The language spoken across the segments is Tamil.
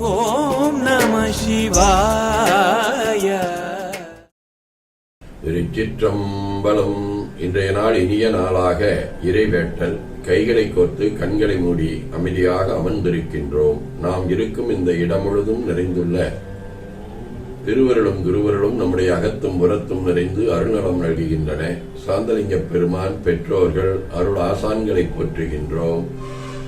ஓம் நம சிவாய. திருச்சிற்றம்பலம் இன்றைய நாள் இனிய நாளாக இறைவேட்டல். கைகளை கோர்த்து கண்களை மூடி அமைதியாக அமர்ந்திருக்கின்றோம். நாம் இருக்கும் இந்த இடம் முழுதும் நிறைந்துள்ள திருவருளும் குருவருளும் நம்முடைய அகத்தும் புறத்தும் நிறைந்து அருள்நலம் நல்குகின்றன. சாந்தலிங்க பெருமான் பெற்றோர்கள் அருள் ஆசான்களை போற்றுகின்றோம்.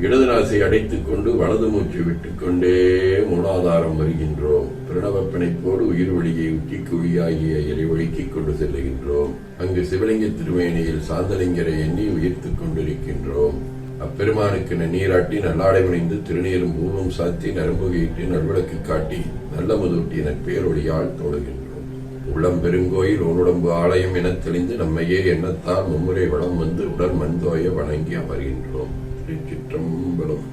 இடது நாசை அடைத்துக் கொண்டு வலது மூச்சு விட்டுக் கொண்டே மூலாதாரம் வருகின்றோம். பிரணவ பிணைப்போடு உயிர் வழியை உச்சி குழியாகிய இறைவழிக்கிக் கொண்டு செல்லுகின்றோம். அங்கு சிவலிங்க திருமேனியில் சாந்தலிங்கரை எண்ணி உயிர்த்துக் கொண்டிருக்கின்றோம். அப்பெருமானுக்கு நன்னீராட்டி நல்லாடை புனைந்து திருநீரும் பூவும் சாத்தி நரம்புகையிட்டு ஈட்டி நல்விளக்கு காட்டி நல்ல முதுட்டி என பேரொழியால் தொழுகின்றோம். உள்ளம் பெருங்கோயில் ஓருடம்பு ஆலயம் என தெளிந்து நம்மையே எண்ணத்தால் மும்முறை வளம் வந்து உடல் மண்தோய வணங்கி அமர்கின்றோம். திருச்சிற்றம்பலம்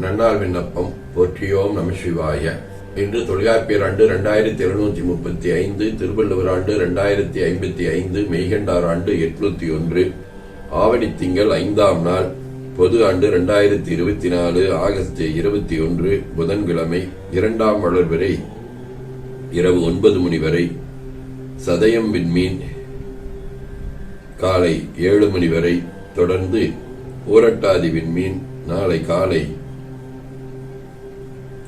நன்னாள் விண்ணப்பம் போற்றியோம் நம சிவாய. இன்று தொல்காப்பியர் ஆண்டு இரண்டாயிரத்தி எழுநூத்தி முப்பத்தி ஐந்து திருவள்ளுவர் ஆண்டு இரண்டாயிரத்தி ஐம்பத்தி ஐந்து மெய்கண்டார் ஆண்டு எட்நூத்தி ஒன்று ஆவணி திங்கள் ஐந்தாம் நாள் பொது ஆண்டு இரண்டாயிரத்தி இருபத்தி நாலு ஆகஸ்ட் இருபத்தி ஒன்று புதன்கிழமை இரண்டாம் வளர் வரை இரவு ஒன்பது மணி வரை சதயம் விண்மீன் காலை ஏழு மணி வரை தொடர்ந்து ஊரட்டாதி விண்மீன் நாளை காலை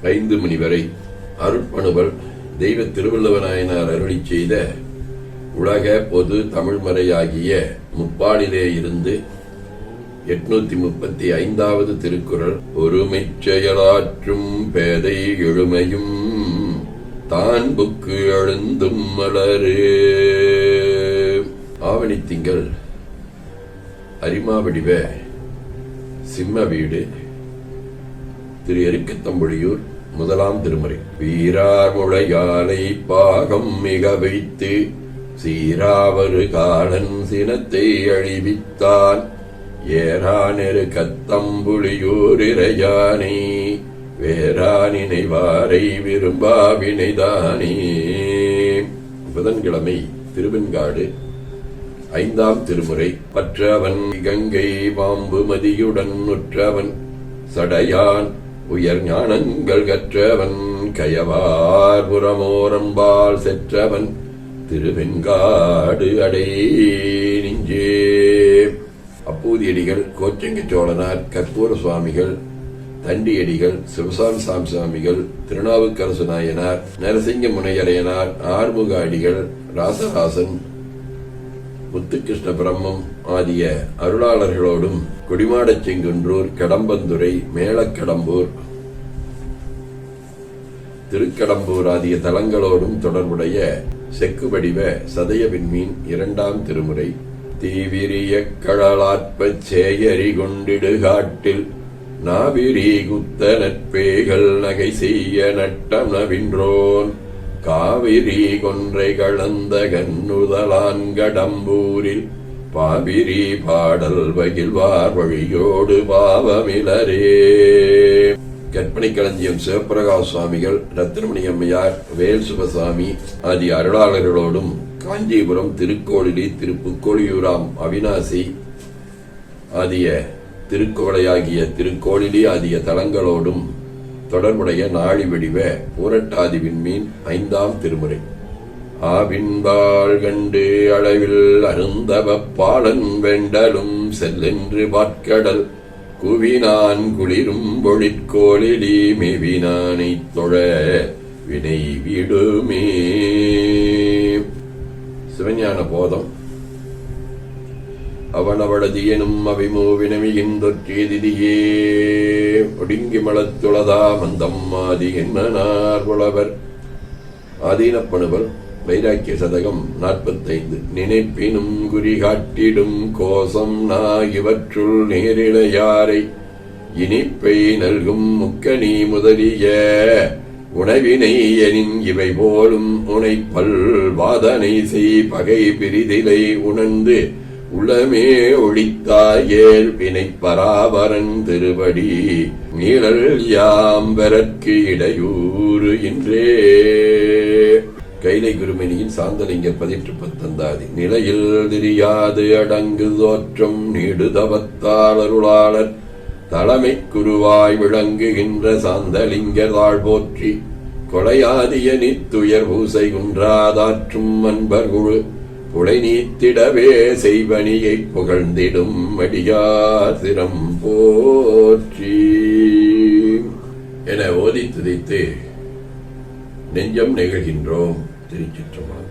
ஐந்து மணி வரை அருட்பணுவல் தெய்வ திருவள்ளுவநாயனார் அருளி செய்த உலக பொது தமிழ்மறையாகிய முப்பாடிலே இருந்து எட்நூத்தி முப்பத்தி ஐந்தாவது திருக்குறள் ஒருமைச்செயலாற்றும் பேதை எழுமையும் தான் புக்கு எழுந்தும் மலரு. ஆவணி திங்கள் அரிமாவடிவ சிம்ம வீடு. திரு எருக்கத்தம்பொழியூர் முதலாம் திருமுறை. வீரார் முளையாலை பாகம் மிக வைத்து சீராவரு காலன் சினத்தை அழிவித்தான். ஏறானெரு கத்தம்புளியூர் இறையானே வேறானினை நினைவாரை விரும்பாவினைதானே. புதன்கிழமை திருவெண்காடு ஐந்தாம் திருமுறை. பற்றவன் கங்கை பாம்பு மதியுடன் உற்றவன். சடையான் உயர் ஞானங்கள் கற்றவன். கயவார் புறமோரம்பால் செற்றவன். திருவெண்காடு அடை நெஞ்சே. அப்பூதியடிகள் கோச்சங்கி சோழனார் கற்பூர சுவாமிகள் தண்டியடிகள் சிவசாமி சாமி சுவாமிகள் திருநாவுக்கரசு நாயனார் நரசிங்க முனையரையனார் ஆறுமுக அடிகள் ராசராசன் முத்துகிருஷ்ண பிரம்மம் ஆகிய அருளாளர்களோடும் கொடிமாடச் செங்குன்றூர் கடம்பந்துறை மேலக்கடம்பூர் திருக்கடம்பூர் ஆகிய தலங்களோடும் தொடர்புடைய செக்கு வடிவ சதய விண்மீன் இரண்டாம் திருமுறை. தீவிரிய கடலாற்ப சேயரி கொண்டிடு காட்டில் நாவிரி குத்த நட்பேகள் நகை செய்ய நட்டம் நவின்றோன் காவிரி கொன்றை கலந்த கண்ணுதலான் கடம்பூரில் பாவிரி பாடல் பகிழ்வார் வழியோடு பாவமிலரே. கற்பனை களஞ்சியம் சிவபிரகாஷ் சுவாமிகள் ரத்னமணி அம்மையார் வேல் சுபசாமி ஆதி அருளாளர்களோடும் காஞ்சிபுரம் திருக்கோளிலி திருப்புக்கோளியூராம் அவினாசி ஆகிய திருக்கோளையாகிய திருக்கோளிலி ஆகிய தலங்களோடும் தொடர்புடைய நாழி வடிவ பூரட்டாதி விண்மீன் ஐந்தாம் திருமுறை. ஆவின்பால் கண்டு அளவில் அருந்தவ பாலன் வெண்டலும் செல்லென்று பாற்கடல் குவினான் குளிரும் பொழிற்கோளிலி மெவினானை தொழ வினை விடுமே. சிவஞான போதம் அவனவளதியனும் அவிமோவினமியின் தொற்றியதிதியே ஒடுங்கி மலத்துளதா மந்தம் ஆதி என்னனார் புலவர். ஆதீனப்பணுவல் வைராக்கிய சதகம் நாற்பத்தைந்து. நினைப்பினும் குறிகாட்டிடும் கோசம் நா இவற்றுள் நேரிழையாரை. இனிப்பை நல்கும் முக்கணி முதலிய உணவினை எனின் இவை போலும் உனைப்பல் வாதனை செய் பகை பிரிதிலை உணர்ந்து உளமே ஒழித்தாயேல் வினை பராபரன் திருவடி நீழல் யாம்பரற்கு இடையூறு என்றே கைலை குருமணியின் சாந்தலிங்க பதிற்று பத்தந்தாதி நிலையில் திரியாது அடங்கு தோற்றம் நீடுதவத்தாளருளாளர் தலைமை குருவாய் விளங்குகின்ற சாந்தலிங்க தாழ் போற்றி கொலையாதிய நித்துயர் பூசை குன்றாதாற்றும் அன்பர் குழு புலை நீத்திடவே செய்வனியை புகழ்ந்திடும் அடியார் சிரம் போற்றி. என ஓதி துதித்து நெஞ்சம் நிகழ்கின்றோம் திருச்சிற்றம்பலம்.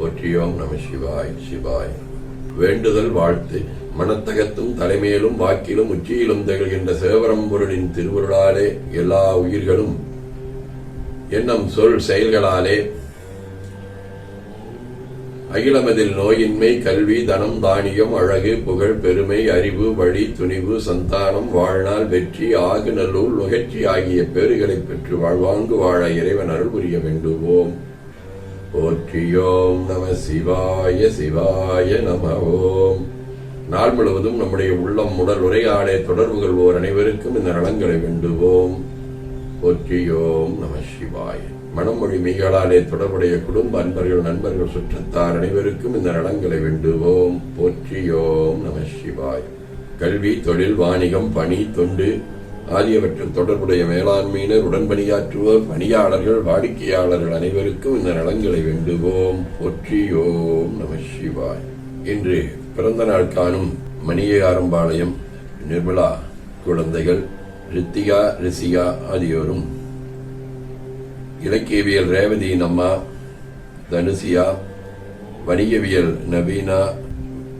போற்றியோம் நம சிவாய் சிவாய். வேண்டுதல் வாழ்த்து. மனத்தகத்தும் தலைமையிலும் வாக்கிலும் உச்சியிலும் திகழ்கின்ற சிவபரம்பொருளின் திருவருளாலே எல்லா உயிர்களும் எண்ணம் சொல் செயல்களாலே அகிலமதில் நோயின்மை கல்வி தனம் தானியம் அழகு புகழ் பெருமை அறிவு வழி துணிவு சந்தானம் வாழ்நாள் வெற்றி ஆகு நல்லூர் நுகர்ச்சி ஆகிய பேறுகளை பெற்று வாழ்வாங்கு வாழ இறைவன் அருள் புரிய வேண்டுவோம். போற்றியோம் நம சிவாய சிவாய நம ஓம் நாள் முழுவதும் நம்முடைய உள்ளம் உடல் உரையாடே தொடர்பு கொள்வோர் அனைவருக்கும் இந்த நலங்களை வேண்டுவோம். போற்றியோம் நம சிவாய. மனமொழி மெய்யாளாலே தொடர்புடைய குடும்ப அன்பர்கள் நண்பர்கள் சுற்றத்தார் அனைவருக்கும் இந்த நலங்களை வேண்டுவோம். போற்றியோம் நம சிவாய். கல்வி தொழில் வாணிகம் பணி தொண்டு ஆகியவற்றில் தொடர்புடைய மேலாண்மையினர் உடன்பணியாற்றுவோர் பணியாளர்கள் வாடிக்கையாளர்கள் அனைவருக்கும் இந்த நலங்களை வேண்டுவோம். போற்றியோம் நம சிவாய். இன்று பிறந்த நாள் காணும் மணியாரம்பாளையம் நிர்மலா குழந்தைகள் ரித்திகா ரிசிகா ஆகியோரும் இலக்கியவியல் ரேவதியின் அம்மா தனுசியா வணிகவியல் நவீனா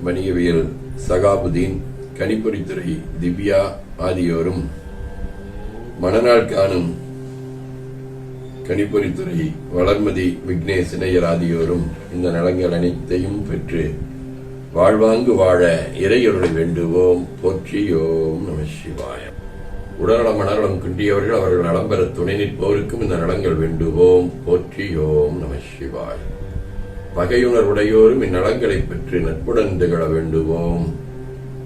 வணிகவியல் சகாபுதீன் கணிப்பொறித்துறை திவ்யா ஆகியோரும் மணநாள் காணும் கணிப்பொறித்துறை வளர்மதி விக்னேஷ் இணையர் ஆகியோரும் இந்த நலங்கள் அனைத்தையும் பெற்று வாழ்வாங்கு வாழ இறையொருளை வேண்டுவோம் போற்றியோம் நம சிவாயம் உடல்நலம் மனநலம் குன்றியவர்கள் அவர்கள் நலம் பெற துணை நிற்போருக்கும் இந்த நலங்கள் வேண்டுவோம். போற்றியோம் நம சிவாய். பகையுணர்வுடையோரும் இந்நலங்களை பெற்று நட்புடன் திகழ வேண்டுவோம்.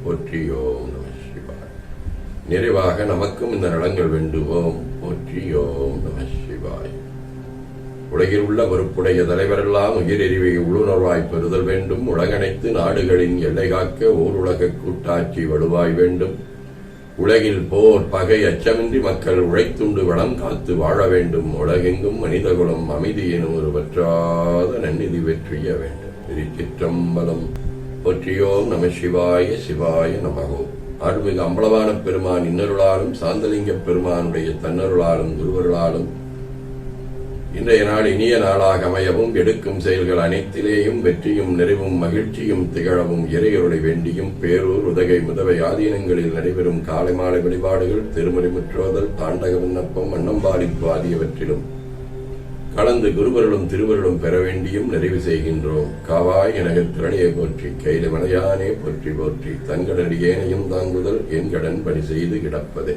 போற்றியோம் நம சிவாய். நிறைவாக நமக்கும் இந்த நலங்கள் வேண்டுவோம். போற்றியோம் நம சிவாய். உலகில் உள்ள பொறுப்புடைய தலைவரெல்லாம் உயிரெறிவை உள்ளுணர்வாய் பெறுதல் வேண்டும். உலகனைத்து நாடுகளின் எல்லை காக்க ஓர் உலக கூட்டாட்சி வலுவாய் வேண்டும். உலகில் போர் பகை அச்சமின்றி மக்கள் உழைத்துண்டு வளம் காத்து வாழ வேண்டும். உலகெங்கும் மனிதகுலம் அமைதி எனும் ஒரு வற்றாத நன்னிதி வெற்றிய வேண்டும். திருச்சிற்றம்பலம். போற்றியோம் நம சிவாய சிவாய நமகோ. அருள்மிகு அம்பலவான பெருமான் இன்னருளாலும் சாந்தலிங்க பெருமானுடைய தன்னருளாலும் குருவருளாலும் இன்றைய நாள் இனிய நாளாக அமையவும் எடுக்கும் செயல்கள் அனைத்திலேயும் வெற்றியும் நிறைவும் மகிழ்ச்சியும் திகழவும் இறையருளை வேண்டியும் பேரூர் உதகை முதவை ஆதீனங்களில் நடைபெறும் காலை மாலை வழிபாடுகள் திருமுறை முற்றோதல் தாண்டக விண்ணப்பம் அன்னம்பாலிப்பு ஆகியவற்றிலும் கலந்து குருவருளும் திருவருளும் பெற வேண்டியும் நிறைவு செய்கின்றோம். காவாய் எனக திரணியை போற்றி கையில மலையானே போற்றி போற்றி தன்கடடியேனையும் தாங்குதல் என் கடன் பணி செய்து கிடப்பதே.